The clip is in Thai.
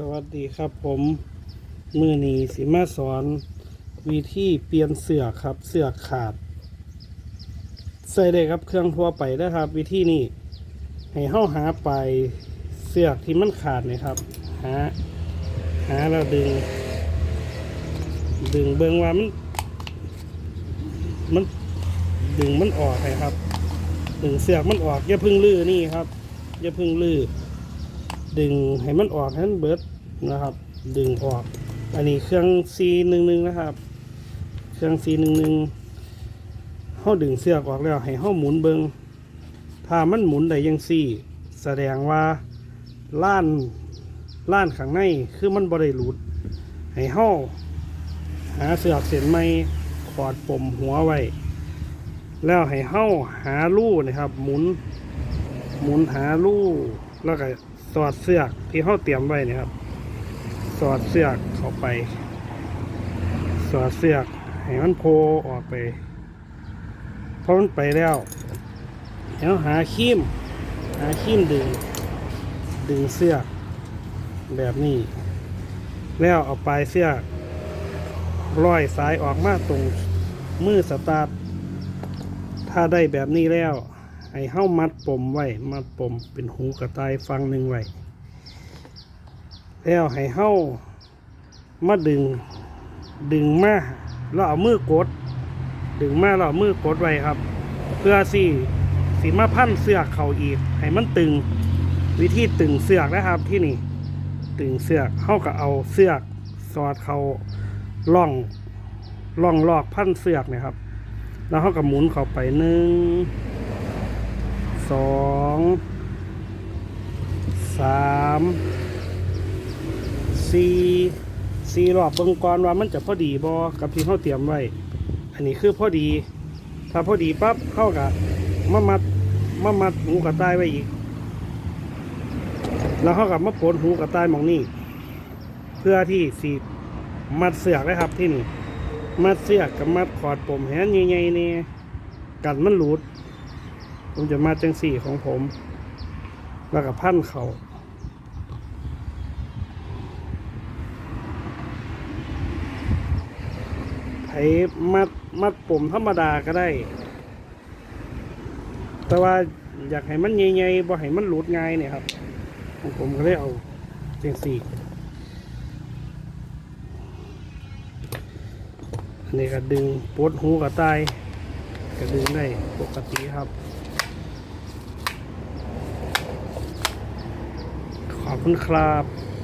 สวัสดีครับผมมือนีสิมาสอน วิธีเปลี่ยนเสือครับเสือขาด ใส่ได้ครับเครื่องทั่วไปนะครับ วิธีนี้ให้เข้าหาไปเสือกที่มันขาดนะครับหาหาแล้วดึง ดึงเบิงว่ามันมันดึงมันออกนะครับ ดึงเสือกมันออกอย่าพึ่งลื้อนี่ครับอย่าพึ่งลื้อ ดึงให้มันออกให้มันเบิดนะครับ ดึงออก อันนี้เครื่อง C หนึ่งหนึ่งนะครับ เครื่อง C หนึ่งหนึ่งเขาดึงเสือกออกแล้วให้เขาหมุนเบิงถ้ามันหมุนได้ยังซี่ แสดงว่าล้านล้านข้างในคือมันบริหลุด ให้เขาหาเสือกเส้นไม้ขอดปมหัวไว้ แล้วให้เขาหาลู่นะครับ หมุน หมุนหาลู่แล้วก็ อดเสือกที่เขาเตรียมไว้เนะครับ สอดเสือกเข้าไป สอดเสือกให้มันโพออกไปพอมันไปแล้วแล้วหาคีมหาคีมดึง ดึงเสื้อแบบนี้ แล้วเอาปลายเสื้อร้อยสายออกมาตรงมือสตาร์ทถ้าได้แบบนี้แล้ว ให้เฮ้ามัดปมไว้ มัดปมเป็นหูกระต่ายฟังหนึ่งไว้ แล้วให้เฮ้ามาดึง ดึงมาแล้วเอามือกด ดึงมาแล้วเอามือกดไว้ครับ เพื่อสิสิมาพันเสือกเข่าอีก ให้มันตึง วิธีตึงเสือกนะครับที่นี่ ตึงเสือกเฮ้าก็เอาเสือกสอดเขาล่องล่องลอกพันเสือกนะครับ แล้วเขาก็หมุนเข้าไปหนึ่ง สองสามสี่สี่รอบเบิ่งก่อนว่ามันจะพอดีบอกับที่เขาเตรียมไว้ อันนี้คือพอดี ถ้าพอดีปั๊บเข้ากับมามัดมามัดหูกระต่ายไว้อีก แล้วเข้ากับมาโผลหูกระต่ายมองนี่เพื่อที่สีมัดเสือกนะครับที่นี่มัดเสือกกับมัดขอดปมแหนใหญ่ๆเนี่ยกันมันหลุด ผมจะมาจังสี่ของผม แล้วก็พันเขาไถมัดมัดปุ่มธรรมดาก็ได้ แต่ว่าอยากให้มันใหญ่ๆบ่ให้มันหลุดง่ายเนี่ยครับของผมก็เลยเอาจังสี่อันนี้ก็ดึงปวดหูกับตายก็ดึงได้ปกติครับ ขอบคุณครับ